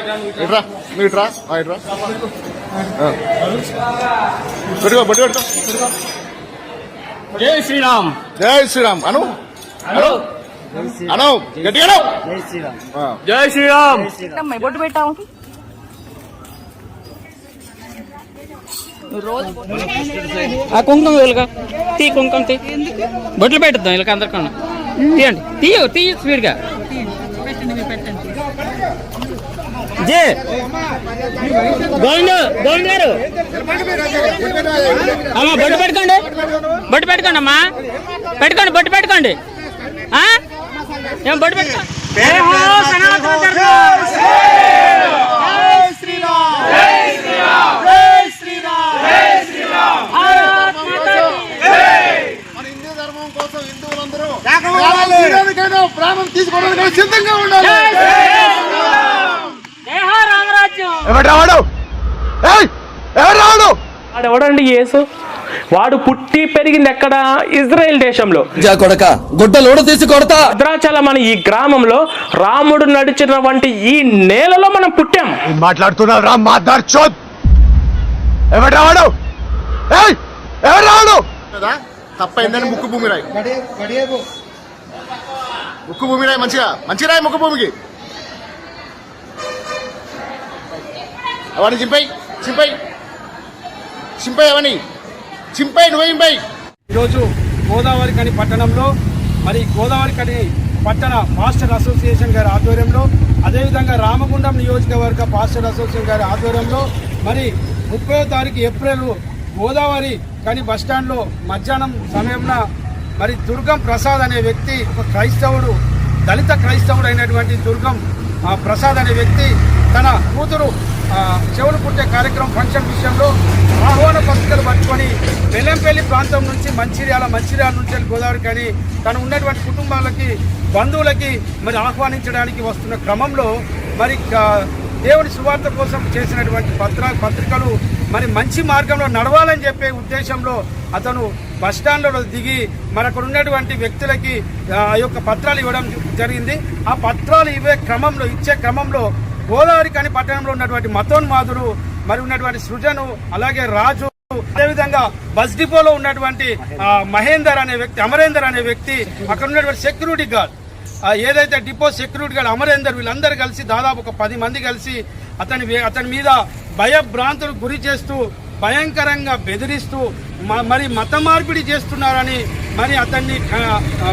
ఇట్రా నువ్వు ఇట్రా? ఆ, ఇట్రా. ఆ. పెట్టుకో బొట్టు పెట్టుకో. జై శ్రీరామ్. జై శ్రీరామ్. అను. అను. అను. గట్టిగా అను. జై శ్రీరామ్. జై బొట్టు పెట్టావు? ఆ కుంకుమ వీళ్ళక తీ కుంకుమ తీ. బొట్లు పెట్టుద్దాం వీళ్ళకి అందరికన్నా. తీయండి. తీయ తీయ స్పీడ్గా. జే. గోవింద్ గోవింద్ గారు. అమ్మా బొట్టు పెట్టుకోండి. బొట్టు పెట్టుకోండి అమ్మా. పెట్టుకోండి బొట్టు పెట్టుకోండి. ఆ? ఏం బొట్టు పెట్టుకో జై హో సనాతన ధర్మం! భారత్ మాతా కీ మన హిందూ ధర్మం కోసం ప్రాణం సిద్ధంగా ఉండాలి. ఎవడండి యేసు? వాడు పుట్టి పెరిగింది ఎక్కడ? ఇజ్రాయెల్ దేశంలో. జా కొడక గుడ్డలోడు తీసి కొడతా. భద్రాచలం అనే ఈ గ్రామంలో రాముడు నడిచిన వంటి ఈ నేలలో మనం పుట్టాం. మాట్లాడుతున్నావు రా మాదార్ చోద్? ఎవరు రావడు! ఎవరు తప్పైందని ముక్కు భూమి రాయి. ముక్కు భూమి రాయి మంచిగా మంచి రాయి ముక్కు భూమికి. అవన్నీ చింపై చింపై చింపై అవని చింపై నువ్వే చింపై ఈరోజు గోదావరి కని పట్టణంలో మరి గోదావరి కని పట్టణ పాస్టర్ అసోసియేషన్ గారి ఆధ్వర్యంలో అదేవిధంగా రామగుండం నియోజకవర్గ పాస్టర్ అసోసియేషన్ గారి ఆధ్వర్యంలో మరి ముప్పై తారీఖు ఏప్రిల్ గోదావరి కని బస్టాండ్లో మధ్యాహ్నం సమయంలో మరి దుర్గం ప్రసాద్ అనే వ్యక్తి ఒక క్రైస్తవుడు దళిత క్రైస్తవుడు అయినటువంటి దుర్గం ఆ, ప్రసాద్ అనే వ్యక్తి తన కూతురు చెవులు పుట్టే కార్యక్రమం ఫంక్షన్ విషయంలో ఆహ్వాన పత్రికలు పట్టుకొని బెల్లంపల్లి ప్రాంతం నుంచి మంచిర్యాల మంచిర్యాల నుంచి గోదావరి కానీ తను ఉన్నటువంటి కుటుంబాలకి బంధువులకి మరి ఆహ్వానించడానికి వస్తున్న క్రమంలో మరి దేవుని సువార్త కోసం చేసినటువంటి పత్ర పత్రికలు మరి మంచి మార్గంలో నడవాలని చెప్పే ఉద్దేశంలో అతను బస్టాండ్లో దిగి మనకు ఉన్నటువంటి వ్యక్తులకి ఆ యొక్క పత్రాలు ఇవ్వడం జరిగింది. ఆ పత్రాలు ఇవ్వే క్రమంలో ఇచ్చే క్రమంలో గోదావరి కాని పట్టణంలో ఉన్నటువంటి మతోన్మాదులు మరి ఉన్నటువంటి సృజను అలాగే రాజు అదేవిధంగా బస్ డిపోలో ఉన్నటువంటి మహేందర్ అనే వ్యక్తి అమరేందర్ అనే వ్యక్తి అక్కడ ఉన్నటువంటి సెక్యూరిటీ గార్డ్ ఏదైతే డిపో సెక్యూరిటీ గార్డ్ అమరేందర్ వీళ్ళందరూ కలిసి దాదాపు ఒక పది మంది కలిసి అతని అతని మీద భయభ్రాంతులకు గురి చేస్తూ భయంకరంగా బెదిరిస్తూ మ- మరి మత మార్పిడి చేస్తున్నారని మరి అతన్ని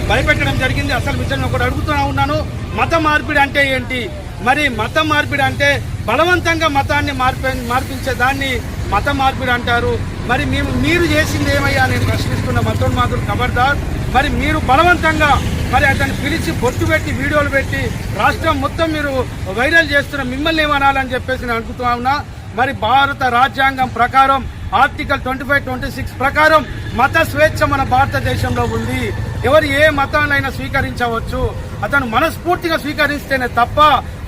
భయపెట్టడం జరిగింది. అసలు విషయం ఒకటి అడుగుతూనే ఉన్నాను. మత మార్పిడి అంటే ఏంటి? మరి మత మార్పిడి అంటే బలవంతంగా మతాన్ని మార్పి మార్పించే దాన్ని మత మార్పిడి అంటారు. మరి మేము మీరు చేసింది ఏమయ్యా? నేను ప్రశ్నిస్తున్న మతోన్మాదులు ఖబర్దార్ మరి మీరు బలవంతంగా మరి అతన్ని పిలిచి బొట్టు పెట్టి వీడియోలు పెట్టి రాష్ట్రం మొత్తం మీరు వైరల్ చేస్తున్న మిమ్మల్ని ఏమనాలని చెప్పేసి నేను అనుకుంటా మరి భారత రాజ్యాంగం ప్రకారం article twenty five twenty six ప్రకారం మత స్వేచ్ఛ మన భారతదేశంలో ఉంది. ఎవరు ఏ మతాన్నైనా స్వీకరించవచ్చు. అతను మనస్ఫూర్తిగా స్వీకరిస్తేనే తప్ప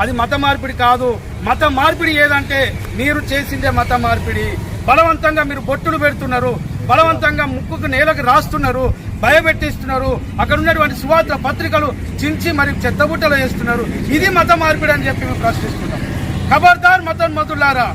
అది మత మార్పిడి కాదు. మత మార్పిడి ఏదంటే మీరు చేసిందే మత మార్పిడి. బలవంతంగా మీరు బొట్టులు పెడుతున్నారు. బలవంతంగా ముక్కుకు నేలకు రాస్తున్నారు. భయపెట్టిస్తున్నారు. అక్కడ ఉన్నటువంటి సువార్త పత్రికలు చించి మరి చెత్తబుట్టలు వేస్తున్నారు. ఇది మత మార్పిడి అని చెప్పి మేము ప్రశ్నిస్తున్నాం. ఖబర్దార్ మతం మధులారా